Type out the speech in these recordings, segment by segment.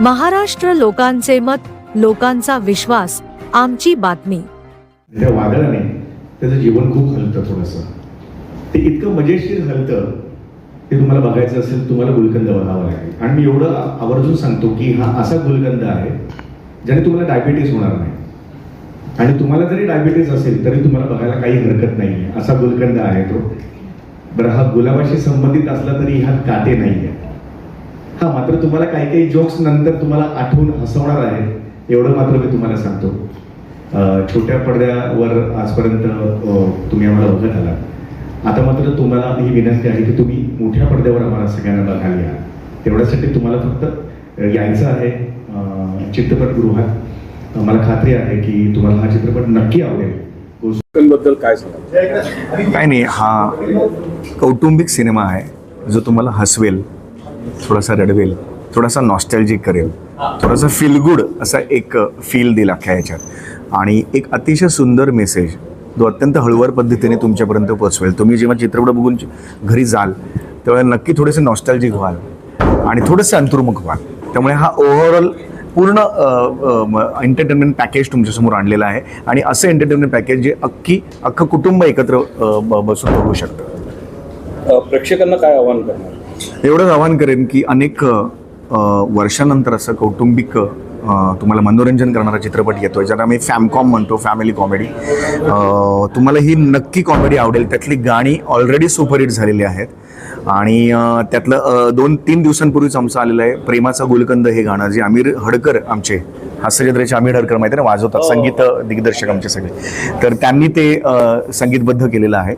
महाराष्ट्र लोकांचे मत लोकांचा विश्वास आमची बातमी. त्या वादळाने त्याचं जीवन खूप हलतं थोडंसं. ते इतकं मजेशीर हलतं ते तुम्हाला बघायचं असेल तुम्हाला गुलकंद बघावा लागेल. आणि मी एवढं आवर्जून सांगतो की हा असा गुलकंद आहे ज्याने तुम्हाला डायबिटीस होणार नाही. आणि तुम्हाला जरी डायबिटीस असेल तरी तुम्हाला बघायला काही हरकत नाही आहे असा गुलकंद आहे तो. बरं हा गुलाबाशी संबंधित असला तरी ह्यात काटे नाही आहे हा मात्र तुम्हाला काही काही जोक्स नंतर तुम्हाला आठवून हसवणार आहे एवढं मात्र मी तुम्हाला सांगतो. छोट्या पडद्यावर आजपर्यंत तुम्ही आम्हाला बघत आलात आता मात्र तुम्हाला ही विनंती आहे की तुम्ही मोठ्या पडद्यावर आम्हाला सगळ्यांना बघायला या. तेवढ्यासाठी तुम्हाला फक्त यायचं आहे चित्रपटगृहात. मला खात्री आहे की तुम्हाला हा चित्रपट नक्की आवडेल. बद्दल काय सांगा काय नाही हा कौटुंबिक सिनेमा आहे जो तुम्हाला हसवेल. थोडासा रडवेल थोडासा नॉस्टॅल्जिक करेल थोडासा फील गुड असा एक फील दिला अख्या ह्याच्यात. आणि एक अतिशय सुंदर मेसेज जो अत्यंत हळूवार पद्धतीने तुमच्यापर्यंत पोचवेल तुम्ही जेव्हा चित्रपट बघून घरी जाल तेव्हा नक्की थोडेसे नॉस्टॅल्जिक व्हाल आणि थोडेसे अंतर्मुख व्हाल. त्यामुळे हा ओव्हरऑल पूर्ण एंटरटेनमेंट पॅकेज तुमच्यासमोर आणलेलं आहे आणि असं एंटरटेनमेंट पॅकेज जे अख्खी अख्खं कुटुंब एकत्र ब- बसून बघू शकतं. प्रेक्षकांना काय आव्हान करणार? एवढंच आवाहन करेन की अनेक वर्षानंतर असं कौटुंबिक तुम्हाला मनोरंजन करणारा चित्रपट येतोय ज्याला आम्ही फॅमकॉम म्हणतो फॅमिली कॉमेडी तुम्हाला ही नक्की कॉमेडी आवडेल. त्यातली गाणी ऑलरेडी सुपरहिट झालेली आहेत. आणि त्यातलं दोन तीन दिवसांपूर्वीच आमचं आलेलं आहे प्रेमाचा गुलकंद हे गाणं. जे आमिर हडकर आमचे हास्यजत्रेचे आमिर हडकर माहिती आहे ना वाजवतात. संगीत दिग्दर्शक आमचे सगळे. तर त्यांनी ते संगीतबद्ध केलेलं आहे.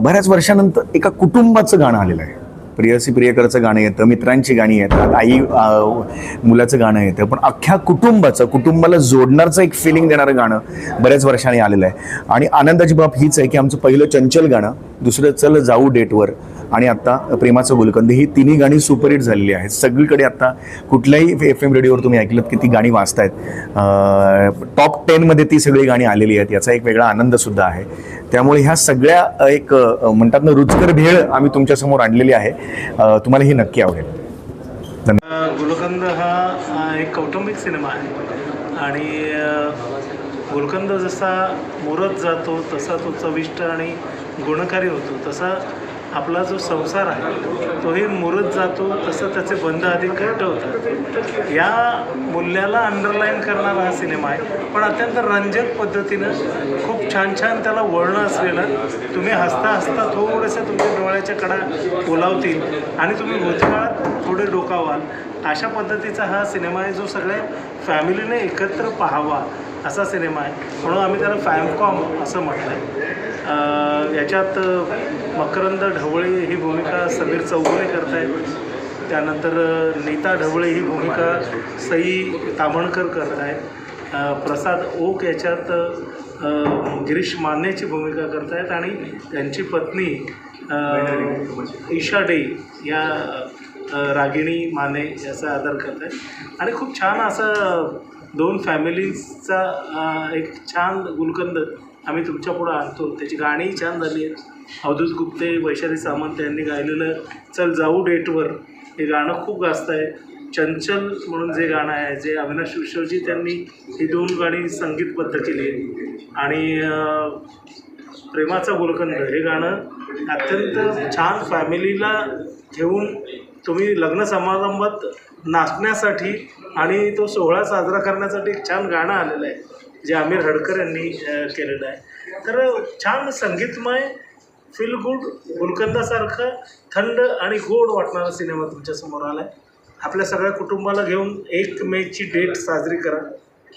बऱ्याच वर्षानंतर एका कुटुंबाचं गाणं आलेलं आहे. प्रियसी प्रियकरचं गाणं येतं मित्रांची गाणी येतात आई मुलाचं गाणं येतं पण अख्ख्या कुटुंबाचं कुटुंबाला जोडणारचं एक फिलिंग देणारं गाणं बऱ्याच वर्षांनी आलेलं आहे. आणि आनंदाची बाब हीच आहे की आमचं पहिलं चंचल गाणं दुसरं चल जाऊ डेटवर. आणि आत्ता प्रेमाचं गुलकंद ही तिन्ही गाणी सुपरहिट झालेली आहेत. सगळीकडे आत्ता कुठल्याही एफ एम रेडिओवर तुम्ही ऐकलं की ती गाणी वाचतायत टॉप टेनमध्ये ती सगळी गाणी आलेली आहेत. याचा एक वेगळा आनंद सुद्धा आहे. त्यामुळे ह्या सगळ्या एक म्हणतात ना रुचकर भेळ आम्ही तुमच्यासमोर आणलेली आहे. तुम्हाला ही नक्की आवडेल. गुलकंद हा एक कौटुंबिक सिनेमा आहे. आणि गोलकंद जसा मुरत जातो तसा तो चविष्ट आणि गुणकारी होतो तसा आपला जो संसार आहे तोही मुरत जातो तसं त्याचे बंध अधिक घट्ट होतात. या मूल्याला अंडरलाईन करणारा हा सिनेमा आहे पण अत्यंत रंजक पद्धतीनं खूप छान छान त्याला वळणं असलेलं तुम्ही हसता हसता थोडंसं तुमच्या डोळ्याच्या कडा ओलावतील आणि तुम्ही भूतकाळात थोडे डोकावाल. अशा पद्धतीचा हा सिनेमा आहे जो सगळ्या फॅमिलीने एकत्र पाहावा. असा सिनेमा आहे. म्हणून आम्ही त्याला फॅमकॉम असं म्हटलं आहे याच्यात मकरंद ढवळे ही भूमिका समीर चौगुले आहेत त्यानंतर नीता ढवळे ही भूमिका सई तामणकर करत आहेत प्रसाद ओक याच्यात गिरीश मानेची भूमिका करत आहेत आणि त्यांची पत्नी ईशा डे या रागिणी माने याचा आदर करत आहेत आणि खूप छान असं दोन फॅमिलीजचा एक छान गुलकंद आम्ही तुमच्यापुढं आणतो. त्याची गाणीही छान झाली आहेत. अवधूत गुप्ते वैशाली सामंत यांनी गायलेलं चल जाऊ डेटवर हे गाणं खूप गाजत आहे. चंचल म्हणून जे गाणं आहे जे अविनाश विश्वजी त्यांनी ही दोन गाणी संगीतबद्ध केली आहेत. आणि प्रेमाचा गुलकंद. हे गाणं अत्यंत छान फॅमिलीला घेऊन तुम्ही लग्न समारंभात नाचण्यासाठी आणि तो सोहळा साजरा करण्यासाठी एक छान गाणं आलेलं आहे जे आमिर हडकर यांनी केलेलं आहे. तर छान संगीतमय फील गुड गुलकंदासारखं थंड आणि गोड वाटणारा सिनेमा तुमच्यासमोर आला आहे आपल्या सगळ्या कुटुंबाला घेऊन एक मेची डेट साजरी करा.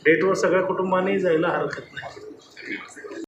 डेटवर सगळ्या कुटुंबाने जायला हरकत नाही.